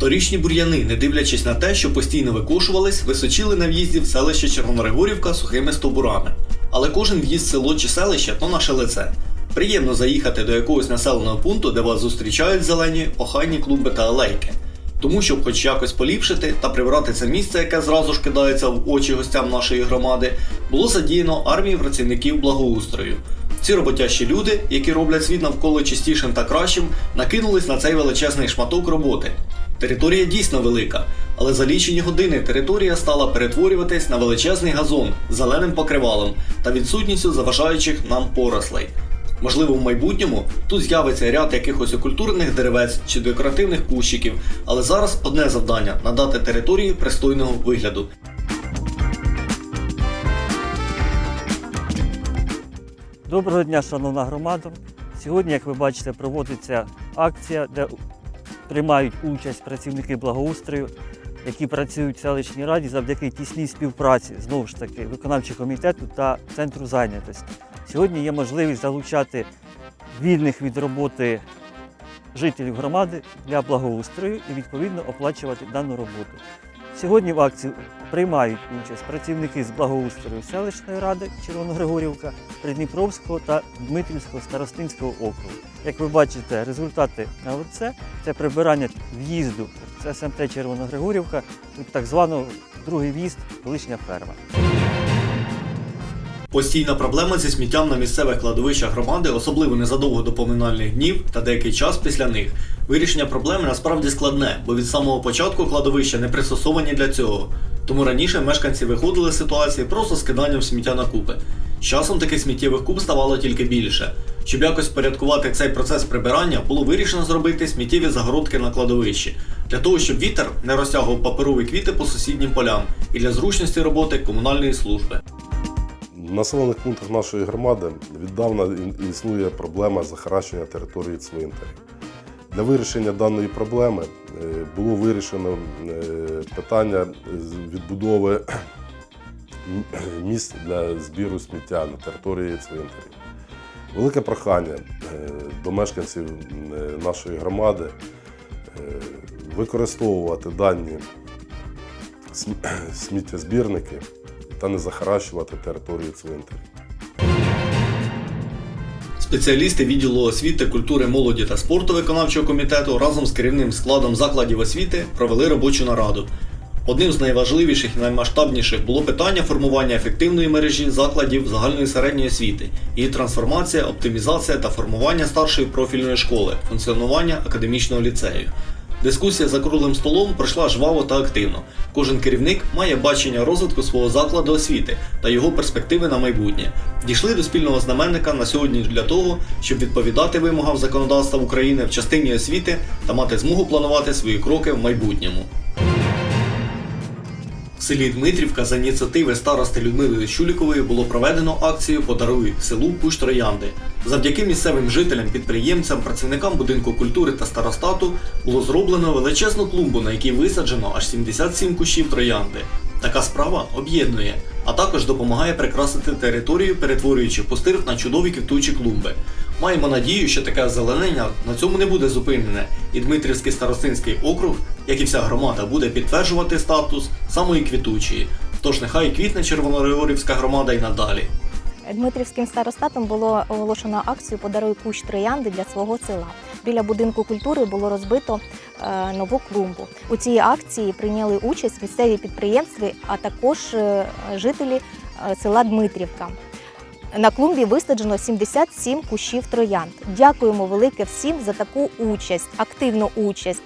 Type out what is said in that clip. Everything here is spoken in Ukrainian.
Минулорічні бур'яни, не дивлячись на те, що постійно викошувались, височили на в'їзді в селище Червонорегорівка сухими стовбурами. Але кожен в'їзд село чи селище то наше лице. Приємно заїхати до якогось населеного пункту, де вас зустрічають зелені, охайні клумби та алейки. Тому, щоб хоч якось поліпшити та прибрати це місце, яке зразу ж кидається в очі гостям нашої громади, було задіяно армію працівників благоустрою. Ці роботящі люди, які роблять світ навколо чистішим та кращим, накинулись на цей величезний шматок роботи. Територія дійсно велика, але за лічені години територія стала перетворюватись на величезний газон з зеленим покривалом та відсутністю заважаючих нам порослей. Можливо, в майбутньому тут з'явиться ряд якихось окультурних деревець чи декоративних кущиків, але зараз одне завдання надати території пристойного вигляду. Доброго дня, шановна громада. Сьогодні, як ви бачите, проводиться акція, де приймають участь працівники благоустрою, які працюють в селищній раді завдяки тісній співпраці знову ж таки виконавчого комітету та центру зайнятості. Сьогодні є можливість залучати вільних від роботи жителів громади для благоустрою і відповідно оплачувати дану роботу. Сьогодні в акції приймають участь працівники з благоустрою селищної ради Червоногригорівка, Придніпровського та Дмитрівського старостинського округу. Як ви бачите, результати на лице це прибирання в'їзду Це СМТ Червоногригорівка, так звано другий в'їзд, колишня ферма. Постійна проблема зі сміттям на місцевих кладовищах громади, особливо незадовго до поминальних днів та деякий час після них. Вирішення проблеми насправді складне, бо від самого початку кладовища не пристосовані для цього. Тому раніше мешканці виходили з ситуації просто з киданням сміття на купи. З часом таких сміттєвих куб ставало тільки більше. Щоб якось порядкувати цей процес прибирання, було вирішено зробити сміттєві загородки на кладовищі, для того, щоб вітер не розтягував паперові квіти по сусіднім полям і для зручності роботи комунальної служби. В населених пунктах нашої громади віддавна існує проблема захаращення території цвинтарів. Для вирішення даної проблеми е, було вирішено е, питання відбудови місць для збіру сміття на території цвинтарів. Велике прохання е, до мешканців нашої громади використовувати дані см- сміттєзбірники та не захаращувати територію цвинтарів. Спеціалісти відділу освіти, культури, молоді та спорту виконавчого комітету разом з керівним складом закладів освіти провели робочу нараду. Одним з найважливіших і наймасштабніших було питання формування ефективної мережі закладів загальної середньої освіти, її трансформація, оптимізація та формування старшої профільної школи, функціонування академічного ліцею. Дискусія за круглим столом пройшла жваво та активно. Кожен керівник має бачення розвитку свого закладу освіти та його перспективи на майбутнє. Дійшли до спільного знаменника на сьогодні для того, щоб відповідати вимогам законодавства України в частині освіти та мати змогу планувати свої кроки в майбутньому. Селі Дмитрівка за ініціативи старости Людмили Щулікової було проведено акцію Подаруй селу Кущ Троянди. Завдяки місцевим жителям, підприємцям, працівникам будинку культури та старостату було зроблено величезну клумбу, на якій висаджено аж 77 кущів троянди. Така справа об'єднує, а також допомагає прикрасити територію, перетворюючи пустир на чудові квітучі клумби. Маємо надію, що таке озеленення на цьому не буде зупинене, і Дмитрівський старостинський округ, як і вся громада, буде підтверджувати статус самої квітучої. Тож нехай квітне Червоноригорівська громада й надалі. Дмитрівським старостатом було оголошено акцію Подаруй кущ троянди для свого села. Біля будинку культури було розбито е, нову клумбу. У цій акції прийняли участь місцеві підприємства, а також е, жителі е, села Дмитрівка. На клумбі висаджено 77 кущів троянд. Дякуємо велике всім за таку участь, активну участь.